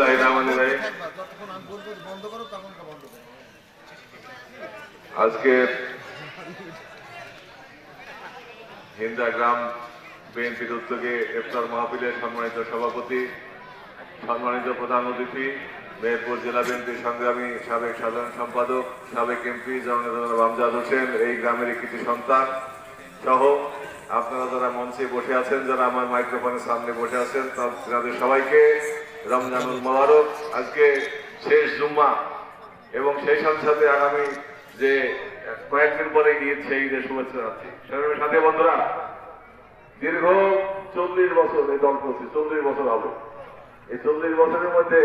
বিসমিল্লাহ রহমান রাহিম একবার যতক্ষণ আমি বলব বন্ধ করো তখন বন্ধ করো আজকে হিন্দা গ্রাম বিএনপির উদ্যোগে ইফতার মাহফিলের সম্মানিত সভাপতি, সম্মানিত প্রধান অতিথি, মেহেরপুর জেলা বিএনপির সংগ্রামী সাবেক সাধারণ সম্পাদক, সাবেক এমপি জননেতা রামজাদ হোসেন, এই গ্রামের কৃতি সন্তান সহ আপনারা যারা মঞ্চে বসে আছেন, যারা আমার মাইক্রোফোনের সামনে বসে আছেন তাদের সবাইকে রমজানুল মোবারক আজকে শেষ জুম্মা এবং সেই সাথে সাথে আগামী যে কয়েকদিন পরে ঈদ সেই ঈদের শুভেচ্ছা জানাচ্ছি। সাথে বন্ধুরা দীর্ঘ চল্লিশ বছর এই দল করছি চল্লিশ বছর হবে। এই চল্লিশ বছরের মধ্যে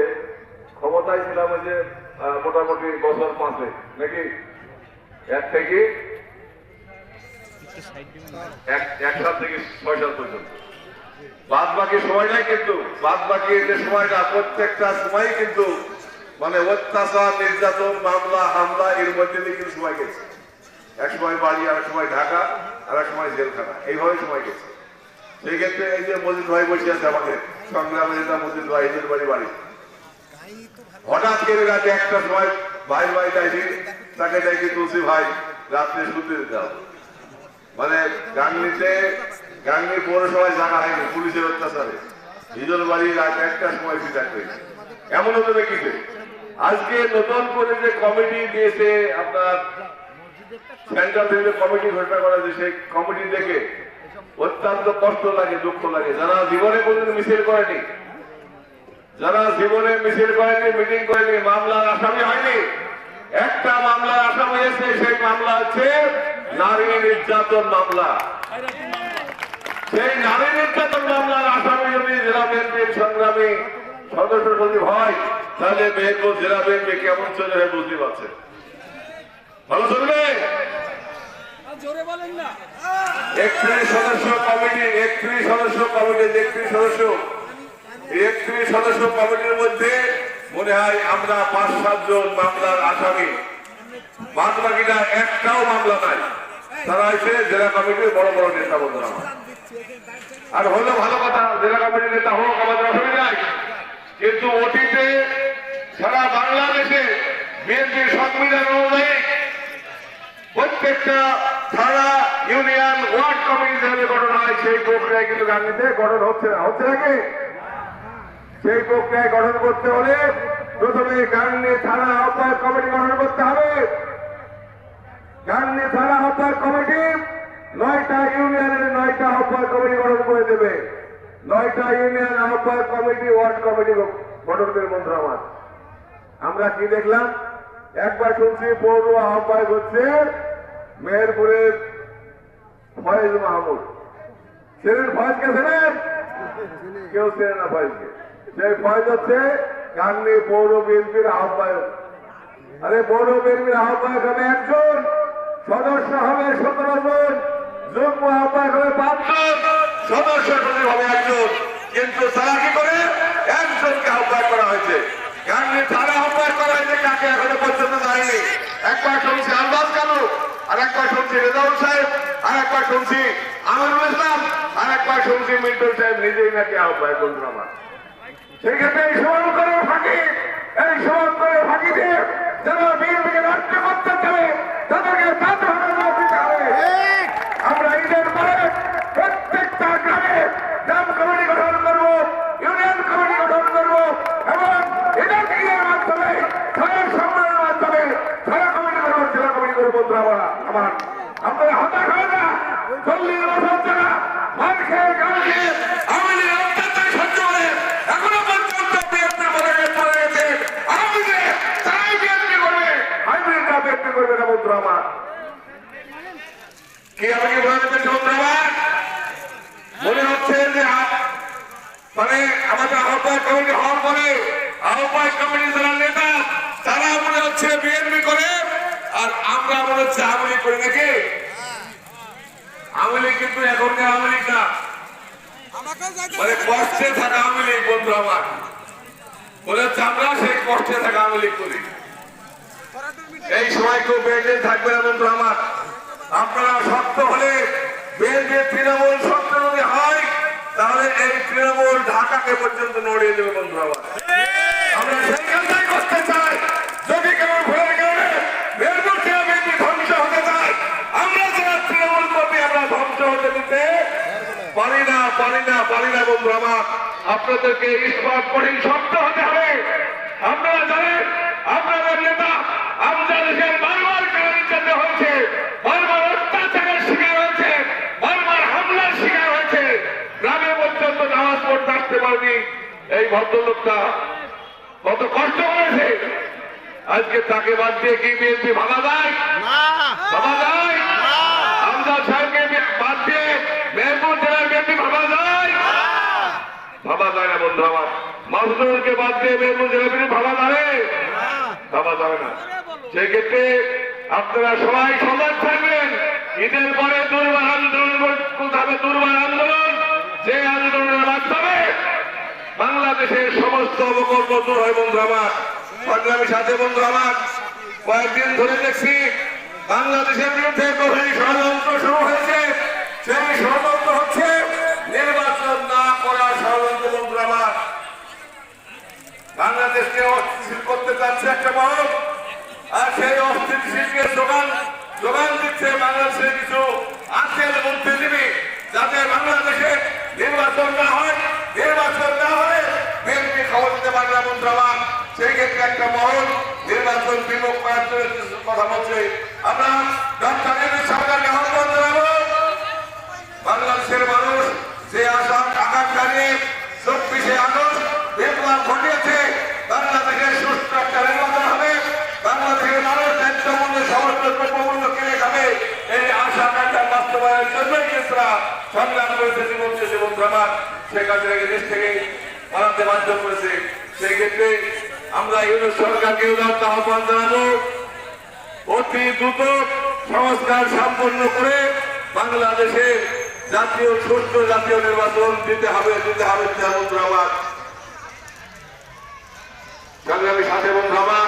ক্ষমতায় ছিলাম যে মোটামুটি বছর পাঁচে নাকি? এক থেকে এক এক সাল থেকে ছয় সাল পর্যন্ত। বাদ বাকি সময়টাই কিন্তু। বাদ বাকি যে সময়টা, প্রত্যেকটা সময় কিন্তু মানে অত্যাচার, নির্যাতন, মামলা, হামলা, এর মধ্যে দিয়ে কিন্তু সময় গেছে। এক সময় বাড়ি আর সময় ঢাকা আর এক সময় জেলখানা। এইভাবে সময় গেছে। সেই ক্ষেত্রে এই যে মজিদ ভাই বসে আছে আমাদের, সংগ্রামে যেটা মজিদ ভাই, এদের বাড়ি বাড়ি। হঠাৎ করে রাতে একটা সময় ভাই ভাই চাইছি তাকে চাইছি তুলসী ভাই, রাত্রে শুতে দিতে হবে। মানে গাঙ্গিতে গাঙ্গি পৌরসভায় জায়গা হয়নি, পুলিশের অত্যাচারে। নিজের বাড়ি রাত একটা সময় ফিটাক হয়েছে এমন হতে দেখিছে আজকে নতুন করে যে কমিটি দিয়েছে আপনার কমিটি ঘোষণা করা হয়েছে, সেই কমিটি দেখে অত্যন্ত কষ্ট লাগে, দুঃখ লাগে। যারা জীবনে কোনদিন মিছিল করেনি, যারা জীবনে মিছিল করেনি, মিটিং করেনি, মামলার আসামি হয়নি। একটা মামলার আসামি হয়েছে সেই মামলা হচ্ছে নারী নির্যাতন মামলা। সেই নারী নির্যাতন মামলার আসামি যদি জেলা বিএনপির সংগ্রামী সদস্য যদি হয় তাহলে মেহেরপুর জেলা বিএনপি কেমন চলে হয় বুঝতে পারছে ভালো চলবে? জোরে বলেন না। একত্রিশ সদস্য কমিটি একত্রিশ সদস্য কমিটির একত্রিশ সদস্য। একত্রিশ সদস্য কমিটির মধ্যে মনে হয় আমরা পাঁচ সাতজন মামলার আসামি। বাদ বাকিটা একটাও মামলা নাই। তারা হচ্ছে জেলা কমিটির বড় বড় নেতা বন্ধুরা। আর হলো ভালো কথা, জেলা কমিটির নেতা হোক, আমাদের অসুবিধা নাই কিন্তু অতীতে সারা বাংলাদেশে বিএনপির সংবিধান অনুযায়ী প্রত্যেকটা থানা, ইউনিয়ন, ওয়ার্ড কমিটি যেভাবে গঠন হয়, সেই প্রক্রিয়ায় কিন্তু গান্ধীতে গঠন হচ্ছে না। হচ্ছে নাকি? সেই প্রক্রিয়ায় গঠন করতে হলে প্রথমে গান্ধী থানা আহ্বায়ক কমিটি গঠন করতে হবে। গান্ধী থানা আহ্বায়ক কমিটি নয়টা ইউনিয়নের নয়টা আহ্বায়ক কমিটি গঠন করে দেবে। নয়টা ইউনিয়ন আহ্বায়ক কমিটি, ওয়ার্ড কমিটি গঠন করে বন্ধু আমার। আমরা কি দেখলাম? একবার শুনছি পৌর আহ্বায়ক হচ্ছে মেহেরপুরের ফয়েজ মাহমুদ। ছিলেন ফয়েজকে ছিলেন কেউ ছিলেন না ফয়েজকে। সেই ফয়েজ হচ্ছে গান্ধী পৌর বিএনপির আহ্বায়ক। আরে পৌর বিএনপির আহ্বায়ক হবে একজন। সদস্য হবে সতেরো জন। সদস্য সচিব হবে কিন্তু তারা করে একজনকে আহ্বায়ক করা হয়েছে গান্ধী থানা আহ্বায়ক করা হয়েছে কাকে এখনও পর্যন্ত জানেনি আর একবার শুনছি রেজাউল সাহেব আর শুনছি আমিরুল ইসলাম আর শুনছি মিন্টুল সাহেব নিজেই নাকি আহ্বায়ক বন্ধু আমার সেই ক্ষেত্রে এই সমান করে ফাঁকি এই সমান করে ফাঁকি দিয়ে যারা বিএনপিকে নষ্ট করতে চাবে তাদেরকে তাদের দিতে হবে আমরা ঈদের পরে প্রত্যেকটা গ্রামে গ্রাম কমিটি গঠন করব ইউনিয়ন কমিটি গঠন করব এবং ঈদের ঈদের মাধ্যমে খেলার সম্মানের মাধ্যমে খেলা কমিটি করব জেলা কমিটি করব বন্ধুরা আমার আমার আপনারা হতাশ হয় না চল্লিশ বছর যারা মার খেয়ে গান খেয়ে আওয়ামী লীগ অত্যাচার সহ্য করে এখনও পর্যন্ত বিএনপি পরে পড়ে গেছে আওয়ামী লীগ তারাই বিএনপি করবে হাইব্রিডরা বিএনপি করবে না বন্ধুরা আমার কি আমাকে মনে হচ্ছে যে মানে আমাদের আহ্বায়ক কমিটি হওয়ার পরে আহ্বায়ক কমিটি যারা নেতা তারা মনে হচ্ছে বিএনপি করে আর আমরা মনে হচ্ছে আওয়ামী লীগ নাকি? আওয়ামী লীগ কিন্তু এখনকার আওয়ামী লীগ না। মানে কষ্টে থাকা আওয়ামী লীগ বন্ধু আমার। মনে হচ্ছে আমরা সেই কষ্টে থাকা আওয়ামী লীগ করি। এই সময় কেউ বেঁচে থাকবে না বন্ধু আমার। আপনারা শক্ত হলে বিএনপি তৃণমূল শক্ত যদি হয়, তাহলে এই তৃণমূল ঢাকাকে পর্যন্ত নড়িয়ে দেবে বন্ধু আমার। আমরা সেইখানটাই আমরা যারা আমরা ধ্বংস হতে আপনাদেরকে শব্দ হতে হবে। আপনারা জানেন, আপনাদের নেতা আমাদের পারেনি এই ভদ্রলোকটা। কত কষ্ট করেছে। আজকে তাকে বাদ দিয়ে কি বিএনপি ভাবা যায়? ভাবা যায়? আমজাদ সাহেবকে বাদ দিয়ে মেহবুব জেলার বিএনপি ভাবা যায়? ভাবা যায় না বন্ধু আমার। মাসুদুরকে বাদ দিয়ে মেহবুব জেলার বিএনপি ভাবা যাবে? ভাবা যাবে না। সেক্ষেত্রে আপনারা সবাই সজাগ থাকবেন। ঈদের পরে দুর্বার আন্দোলন হবে দুর্বার আন্দোলন যে আন্দোলনের মাধ্যমে বাংলাদেশের সমস্ত অবকর্ম দূর হয়, বন্ধু আমার। সংগ্রামী সাথে, বন্ধু আমার। কয়েকদিন ধরে দেখছি বাংলাদেশের বিরুদ্ধে গভীর ষড়যন্ত্র শুরু হয়েছে। সেই ষড়যন্ত্র হচ্ছে নির্বাচন না করার ষড়যন্ত্র, বন্ধু আমার। বাংলাদেশকে অস্থিতিশীল করতে চাচ্ছে একটা মহল, আর সেই অস্থিতিশীলকে যোগান যোগান দিচ্ছে বাংলাদেশের কিছু আজকের বুদ্ধিজীবী যাতে বাংলাদেশে নির্বাচন না হয়, নির্বাচন না বিএনপি খবর না মন্ত্রণালয়, সেই ক্ষেত্রে একটা মহল নির্বাচন বিমুখ করার জন্য কথা বলছে। আমরা ডক্টর সরকারকে আহ্বান জানাব। বাংলাদেশের মানুষ যে আশা আকাঙ্ক্ষা নিয়ে চব্বিশে আগস্ট বিপ্লব ঘটিয়েছে, বাংলাদেশের সুস্থ একটা নির্বাচন হবে। বাংলাদেশের মানুষ ন্যায্য মূল্যে দ্রব্যমূল্য কিনে খাবে। এই আশা আকাঙ্ক্ষা বাস্তবায়নের জন্যই কিন্তু সংগ্রাম করেছে, জীবন শেষে বন্ধুরামার শেখ হাসিনাকে দেশ থেকে পালাতে বাধ্য করেছে। সেই ক্ষেত্রে আমরা ইউনিট সরকারকে উদাহরণ আহ্বান জানাব। অতি দ্রুত সংস্কার সম্পন্ন করে বাংলাদেশে জাতীয় সুস্থ জাতীয় নির্বাচন দিতে হবে দিতে হবে বন্ধুরা আমার। সংগ্রামী সাথে বন্ধু আমার,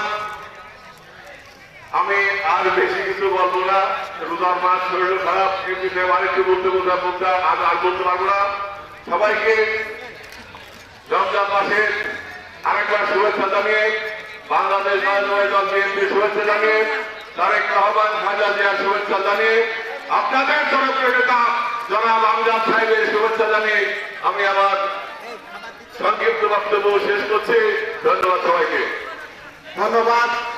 আমি আর বেশি কিছু বলব না। রোজার মাস শরীর খারাপ বিষয়ে আরেকটু বলতে বলতে বলতে আর বলতে পারব না। সবাইকে রমজান মাসের আরেকবার শুভেচ্ছা জানিয়ে বাংলাদেশ নয় দল বিএনপি শুভেচ্ছা জানিয়ে তারেক রহমান খাজা জিয়ার শুভেচ্ছা জানিয়ে আপনাদের জনপ্রিয় নেতা জনাব আমজাদ সাহেবের শুভেচ্ছা জানিয়ে আমি আমার সংক্ষিপ্ত বক্তব্য শেষ করছি। ধন্যবাদ সবাইকে। ধন্যবাদ।